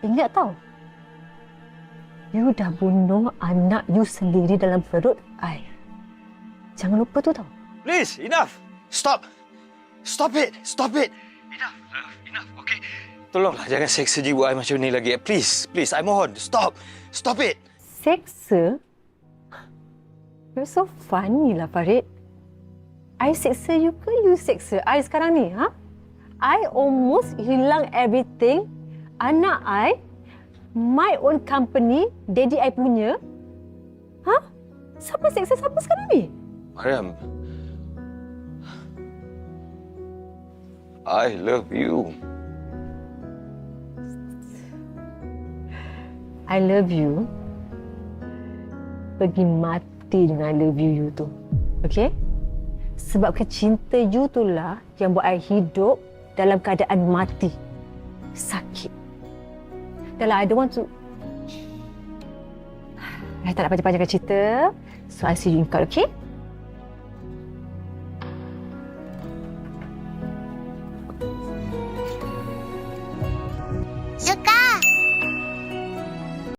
Ingat tau. You dah bunuh anak you sendiri dalam perut I. Jangan lupa tu tau. Please, enough. Stop. Stop it. Stop it. Enough, love. Enough, okay? Tolonglah jangan seksa jiwa I macam ni lagi. Please, please, I mohon. Stop. Stop it. Seksa? You're so funny lah, Farid. I seksa you ke you seksa I sekarang ni, ha? I almost hilang everything. Anak I, my own company, daddy I punya. Ha? Siapa seksa siapa sekarang ni? Mariam. I love you. I love you. Pergi mati dengan I love you you tu. Okay? Sebab kecinta you tu lah yang buat I hidup dalam keadaan mati. Sakit. Dah lah, I don't want to... I tak nak panjang-panjangkan cerita. So, I see you in court, okay?